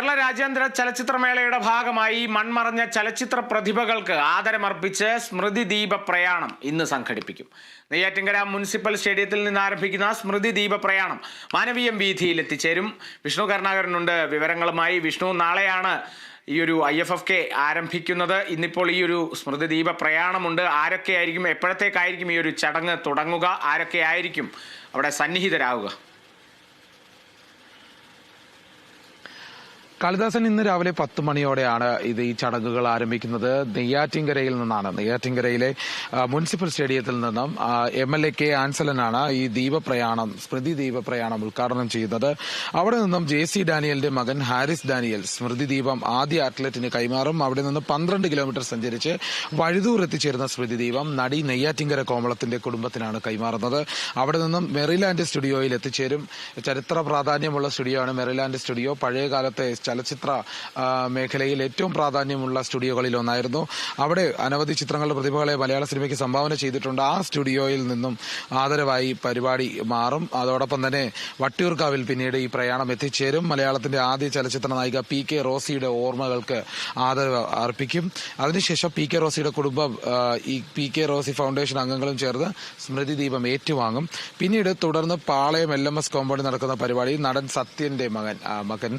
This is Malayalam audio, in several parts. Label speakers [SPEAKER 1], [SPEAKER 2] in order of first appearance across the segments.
[SPEAKER 1] രാജ്യാന്തര ചലച്ചിത്രമേളയുടെ ഭാഗമായി മൺമറഞ്ഞ ചലച്ചിത്ര പ്രതിഭകൾക്ക് ആദരമർപ്പിച്ച് സ്മൃതി ദീപ പ്രയാണം ഇന്ന് സംഘടിപ്പിക്കും. നെയ്യാറ്റിങ്കര മുനിസിപ്പൽ സ്റ്റേഡിയത്തിൽ നിന്ന് ആരംഭിക്കുന്ന സ്മൃതി ദീപ പ്രയാണം മാനവീയം വീഥിയിൽ എത്തിച്ചേരും വിഷ്ണു കരുണാകരനുണ്ട് വിവരങ്ങളുമായി. വിഷ്ണു നാളെയാണ് ഈ ഒരു ഐ എഫ് എഫ് കെ ആരംഭിക്കുന്നത്. ഇന്നിപ്പോൾ ഈ ഒരു സ്മൃതി ദീപ പ്രയാണമുണ്ട്. ആരൊക്കെയായിരിക്കും എപ്പോഴത്തേക്കായിരിക്കും ഈ ഒരു ചടങ്ങ് തുടങ്ങുക? ആരൊക്കെ ആയിരിക്കും അവിടെ സന്നിഹിതരാകുക
[SPEAKER 2] കാളിദാസൻ ഇന്ന് രാവിലെ പത്ത് മണിയോടെയാണ് ഇത് ഈ ചടങ്ങുകൾ ആരംഭിക്കുന്നത്. നെയ്യാറ്റിങ്കരയിൽ നിന്നാണ്. നെയ്യാറ്റിങ്കരയിലെ മുനിസിപ്പൽ സ്റ്റേഡിയത്തിൽ നിന്നും എം എൽ എ കെ ആൻസലനാണ് ഈ ദീപപ്രയാണം സ്മൃതി ദീപപ്രയാണം ഉദ്ഘാടനം ചെയ്യുന്നത് അവിടെ നിന്നും ജെ സി ഡാനിയലിന്റെ മകൻ ഹാരിസ് ഡാനിയൽ സ്മൃതി ദീപം ആദ്യ അത്ലറ്റിന് കൈമാറും. അവിടെ നിന്ന് പന്ത്രണ്ട് കിലോമീറ്റർ സഞ്ചരിച്ച് വഴുതൂർ എത്തിച്ചേരുന്ന സ്മൃതി ദീപം നടി നെയ്യാറ്റിങ്കര കോമളത്തിന്റെ കുടുംബത്തിനാണ് കൈമാറുന്നത്. അവിടെ നിന്നും മെറിലാൻഡ് സ്റ്റുഡിയോയിൽ എത്തിച്ചേരും. ചരിത്ര പ്രാധാന്യമുള്ള സ്റ്റുഡിയോ ആണ് മെറിലാൻഡ് സ്റ്റുഡിയോ. പഴയ കാലത്തെ ചലച്ചിത്ര മേഖലയിൽ ഏറ്റവും പ്രാധാന്യമുള്ള സ്റ്റുഡിയോകളിൽ ഒന്നായിരുന്നു. അവിടെ അനവധി ചിത്രങ്ങളുടെ പ്രതിഭകളെ മലയാള സിനിമയ്ക്ക് സംഭാവന ചെയ്തിട്ടുണ്ട്. ആ സ്റ്റുഡിയോയിൽ നിന്നും ആദരവായി പരിപാടി മാറും. അതോടൊപ്പം തന്നെ വട്ടിയൂർക്കാവിൽ പിന്നീട് ഈ പ്രയാണം എത്തിച്ചേരും. മലയാളത്തിന്റെ ആദ്യ ചലച്ചിത്ര നായിക പി കെ റോസിയുടെ ഓർമ്മകൾക്ക് ആദരവ് അർപ്പിക്കും. അതിനുശേഷം പി കെ റോസിയുടെ കുടുംബം ഈ പി കെ റോസി ഫൗണ്ടേഷൻ അംഗങ്ങളും ചേർന്ന് സ്മൃതി ദീപം ഏറ്റുവാങ്ങും. പിന്നീട് തുടർന്ന് പാളയം എൽ എം എസ് കോമ്പൗണ്ടിൽ നടക്കുന്ന പരിപാടി നടൻ സത്യന്റെ മകൻ മകൻ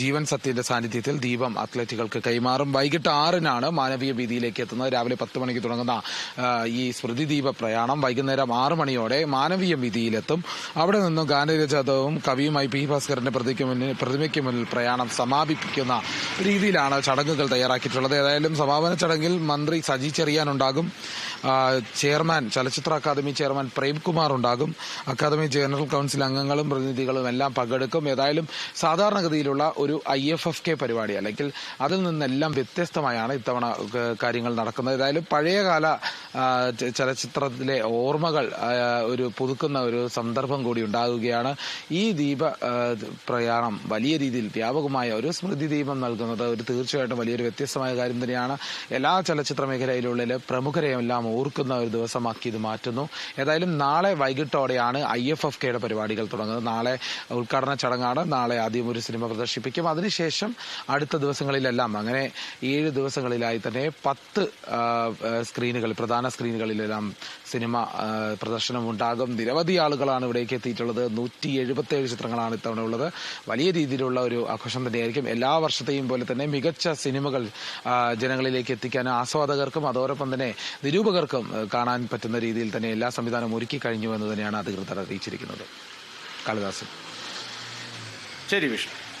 [SPEAKER 2] ജീവൻ സത്യന്റെ സാന്നിധ്യത്തിൽ ദീപം അത്ലറ്റുകൾക്ക് കൈമാറും. വൈകിട്ട് ആറിനാണ് മാനവീയ വീതിയിലേക്ക് എത്തുന്നത്. രാവിലെ പത്ത് മണിക്ക് തുടങ്ങുന്ന ഈ സ്മൃതി ദീപ പ്രയാണം വൈകുന്നേരം ആറ് മണിയോടെ മാനവീയ വീതിയിലെത്തും അവിടെ നിന്നും ഗാനരചതവും കവിയുമായി പി ഭാസ്കരന്റെ പ്രതിക്ക് മുന്നിൽ പ്രതിമയ്ക്ക് മുന്നിൽ പ്രയാണം സമാപിപ്പിക്കുന്ന രീതിയിലാണ് ചടങ്ങുകൾ തയ്യാറാക്കിയിട്ടുള്ളത്. ഏതായാലും സമാപന ചടങ്ങിൽ മന്ത്രി സജി ചെറിയാനുണ്ടാകും ചെയർമാൻ ചലച്ചിത്ര അക്കാദമി ചെയർമാൻ പ്രേംകുമാർ ഉണ്ടാകും. അക്കാദമി ജനറൽ കൗൺസിൽ അംഗങ്ങളും പ്രതിനിധികളും എല്ലാം പങ്കെടുക്കും. ഏതായാലും സാധാരണഗതിയിലുള്ള ഒരു ഐ എഫ് എഫ് കെ പരിപാടി അല്ലെങ്കിൽ അതിൽ നിന്നെല്ലാം വ്യത്യസ്തമായാണ് ഇത്തവണ കാര്യങ്ങൾ നടക്കുന്നത്. ഏതായാലും പഴയകാല ചലച്ചിത്രത്തിലെ ഓർമ്മകൾ ഒരു പുതുക്കുന്ന ഒരു സന്ദർഭം കൂടി ഉണ്ടാകുകയാണ്. ഈ ദീപ പ്രയാണം വലിയ രീതിയിൽ വ്യാപകമായ ഒരു സ്മൃതി ദീപം നൽകുന്നത് ഒരു തീർച്ചയായിട്ടും വലിയൊരു വ്യത്യസ്തമായ കാര്യം തന്നെയാണ്. എല്ലാ ചലച്ചിത്ര മേഖലയിലുള്ള പ്രമുഖരെയും എല്ലാം ഓർക്കുന്ന ഒരു ദിവസമാക്കി ഇത് മാറ്റുന്നു. ഏതായാലും നാളെ വൈകിട്ടോടെയാണ് ഐ എഫ് എഫ് കെയുടെ പരിപാടികൾ തുടങ്ങുന്നത്. നാളെ ഉദ്ഘാടന ചടങ്ങാണ്. നാളെ ആദ്യം ഒരു സിനിമ പ്രദർശിപ്പിക്കും. അതിനുശേഷം അടുത്ത ദിവസങ്ങളിലെല്ലാം അങ്ങനെ ഏഴ് ദിവസങ്ങളിലായി തന്നെ പത്ത് സ്ക്രീനുകൾ പ്രധാന സ്ക്രീനുകളിലെല്ലാം സിനിമ പ്രദർശനം ഉണ്ടാകും നിരവധി ആളുകളാണ് ഇവിടേക്ക് എത്തിയിട്ടുള്ളത്. നൂറ്റി എഴുപത്തി ഏഴ് ചിത്രങ്ങളാണ് ഇത്തവണ ഉള്ളത്. വലിയ രീതിയിലുള്ള ഒരു ആഘോഷം തന്നെയായിരിക്കും. എല്ലാ വർഷത്തെയും പോലെ തന്നെ മികച്ച സിനിമകൾ ജനങ്ങളിലേക്ക് എത്തിക്കാൻ ആസ്വാദകർക്കും അതോടൊപ്പം തന്നെ നിരൂപകർക്കും ആ, കാണാൻ പറ്റുന്ന രീതിയിൽ തന്നെ എല്ലാ സംവിധാനവും ഒരുക്കി കഴിഞ്ഞു എന്ന് തന്നെയാണ് അധികൃതർ അറിയിച്ചിരിക്കുന്നത്. കാളിദാസൻ.
[SPEAKER 1] ശരി വിഷ്ണു.